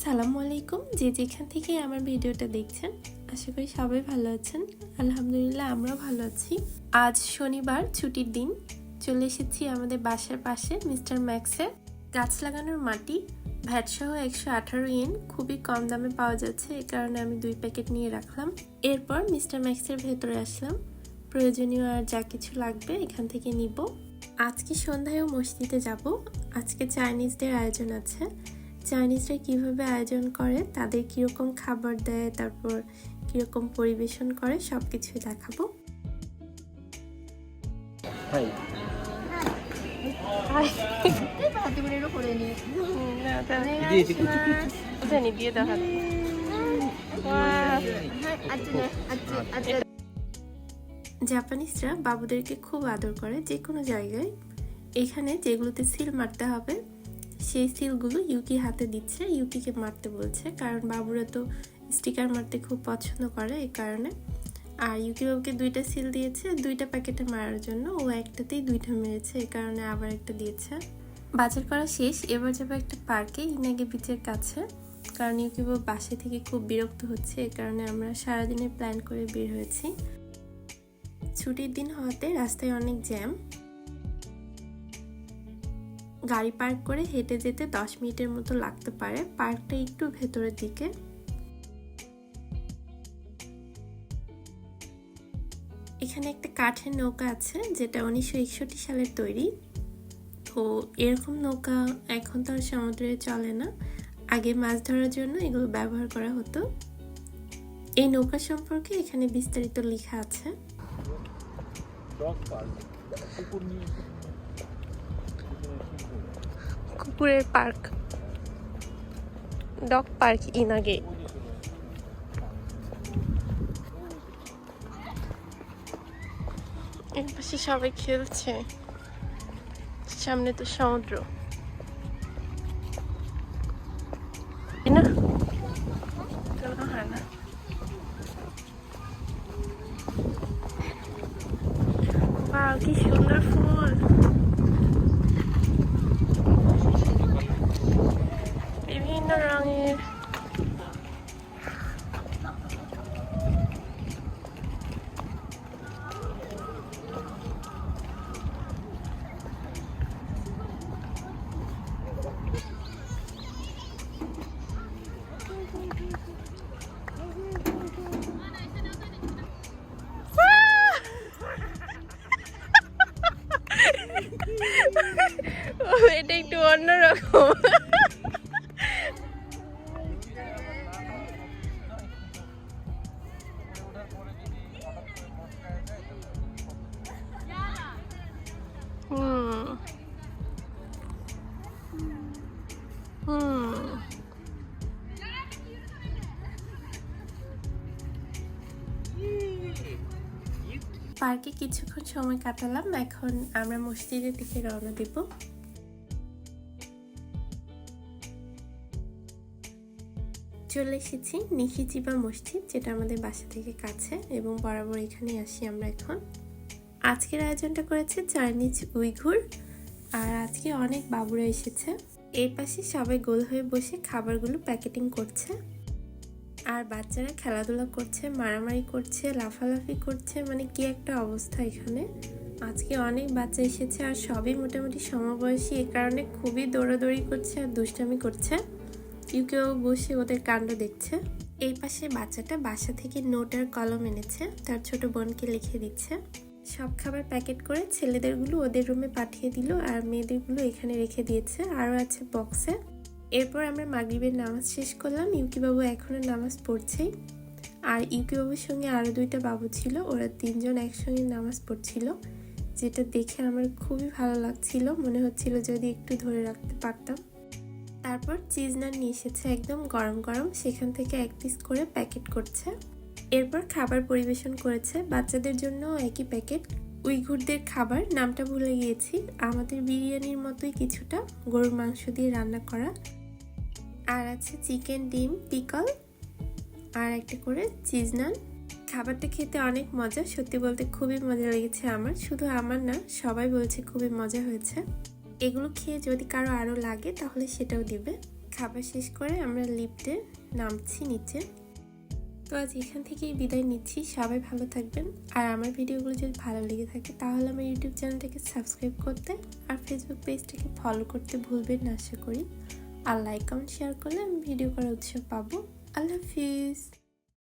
আসসালামু আলাইকুম। যে যেখান থেকে আমার ভিডিওটা দেখছেন, আশা করি সবাই ভালো আছেন। আলহামদুলিল্লাহ, আমরাও ভালো আছি। আজ শনিবার, ছুটির দিন। চলে এসেছি আমাদের বাসার পাশে মিস্টার ম্যাক্সে গাছ লাগানোর মাটি, ভ্যাটসহ একশো আঠারো ইন খুবই কম দামে পাওয়া যাচ্ছে, এ কারণে আমি দুই প্যাকেট নিয়ে রাখলাম। এরপর মিস্টার ম্যাক্সের ভেতরে আসলাম। প্রয়োজনীয় আর যা কিছু লাগবে এখান থেকে নিব। আজকে সন্ধ্যায়ও মসজিদে যাব। আজকে চাইনিজদের আয়োজন আছে। চাইনিজরা কীভাবে আয়োজন করে তাদের কীরকম খাবার দেয় তারপর কীরকম পরিবেশন করে সব কিছু দেখাবো দিয়ে জাপানিজরা বাবুদেরকে খুব আদর করে যে কোনো জায়গায়। এখানে যেগুলোতে সিল মারতে হবে সেই সিলগুলো ইউকি হাতে দিচ্ছে, ইউকিকে মারতে বলছে। কারণ বাবুরা তো স্টিকার মারতে খুব পছন্দ করে এই কারণে। আর ইউকি বাবুকে দুইটা সিল দিয়েছে, দুইটা প্যাকেটে মারার জন্য। ও একটাতেই দুইটা মেরেছে, এই কারণে আবার একটা দিয়েছে। বাজার করা শেষ, এবার যাব একটা পার্কে, ইনাগে বিচের কাছে। কারণ ইউকি বাবু বাসে থেকে খুব বিরক্ত হচ্ছে, এই কারণে আমরা সারাদিনের প্ল্যান করে বের হয়েছি। ছুটির দিন হওয়াতে রাস্তায় অনেক জ্যাম। গাড়ি পার্ক করে হেঁটে যেতে দশ মিনিটের মতো লাগতে পারে। পার্কটা একটু ভেতরের দিকে। এখানে একটা কাঠের নৌকা আছে, যেটা উনিশশো একষট্টি সালের তৈরি। তো এরকম নৌকা এখন তো আর সমুদ্রে চলে না। আগে মাছ ধরার জন্য এগুলো ব্যবহার করা হতো। এই নৌকা সম্পর্কে এখানে বিস্তারিত লেখা আছে। Dog park. ডগ পার্ক ইনাগে এর পাশে সবাই খেলছে। সামনে তো সমুদ্র। না? কি সুন্দর ফুল। এটা একটু অন্যরকম। পার্কে কিছুক্ষণ সময় কাটালাম এখন আমরা মসজিদের দিকে রওনা দিব। চলে এসেছি নিশিজিবা মসজিদ, যেটা আমাদের বাসা থেকে কাছে, এবং বরাবর এখানে আসি আমরা এখন। আজকের আয়োজনটা করেছে চাইনিজ উইঘুর, আর আজকে অনেক বাবুরা এসেছে। এই পাশে সবাই গোল হয়ে বসে খাবারগুলো প্যাকেটিং করছে। আর বাচ্চারা খেলাধুলা করছে, মারামারি করছে, লাফালাফি করছে মানে কি একটা অবস্থা এখানে। আজকে অনেক বাচ্চা এসেছে, আর সবই মোটামুটি সমবয়সী, এ কারণে খুবই দৌড়াদৌড়ি করছে আর দুষ্টামি করছে। ইউকেও বসে ওদের কাণ্ড দেখছে। এই পাশে বাচ্চাটা বাসা থেকে নোট আর কলম এনেছে, তার ছোট বোনকে লিখে দিচ্ছে। সব খাবার প্যাকেট করে ছেলেদেরগুলো ওদের রুমে পাঠিয়ে দিল আর মেয়েদেরগুলো এখানে রেখে দিয়েছে। আরও আছে বক্সে এরপর আমরা মাগরিবের নামাজ শেষ করলাম। ইউকি বাবু এখনও নামাজ পড়ছেই। আর ইউকি বাবুর সঙ্গে আরও দুইটা বাবু ছিল। ওরা তিনজন একসঙ্গে নামাজ পড়ছিল, যেটা দেখে আমার খুবই ভালো লাগছিল। মনে হচ্ছিল যদি একটু ধরে রাখতে পারতাম। তারপর চিজ নান নিয়ে এসেছে একদম গরম গরম, সেখান থেকে এক পিস করে প্যাকেট করছে। এরপর খাবার পরিবেশন করেছে। বাচ্চাদের জন্য একই প্যাকেট উইঘুরদের খাবার, নামটা ভুলে গিয়েছি। আমাদের বিরিয়ানির মতোই কিছুটা গরুর মাংস দিয়ে রান্না করা। আর আছে চিকেন ডিম পিকল আর একটা করে চিজ নান খাবারটা খেতে অনেক মজা, সত্যি বলতে খুবই মজা লেগেছে আমার। শুধু আমার না, সবাই বলছে খুবই মজা হয়েছে। এগুলো খেয়ে যদি কারও আরও লাগে, তাহলে সেটাও দিবে। খাবার শেষ করে আমরা লিফটে নামছি নিচে। তো আজ এখান থেকেই বিদায় নিচ্ছি। সবাই ভালো থাকবেন। আর আমার ভিডিওগুলো যদি ভালো লেগে থাকে, তাহলে আমার ইউটিউব চ্যানেলটাকে সাবস্ক্রাইব করতে আর ফেসবুক পেজটাকে ফলো করতে ভুলবেন না, আশা করি। আর লাইক কমেন্ট শেয়ার করলে আমি ভিডিও করার উৎসাহ পাবো। আল্লাহ হাফিজ।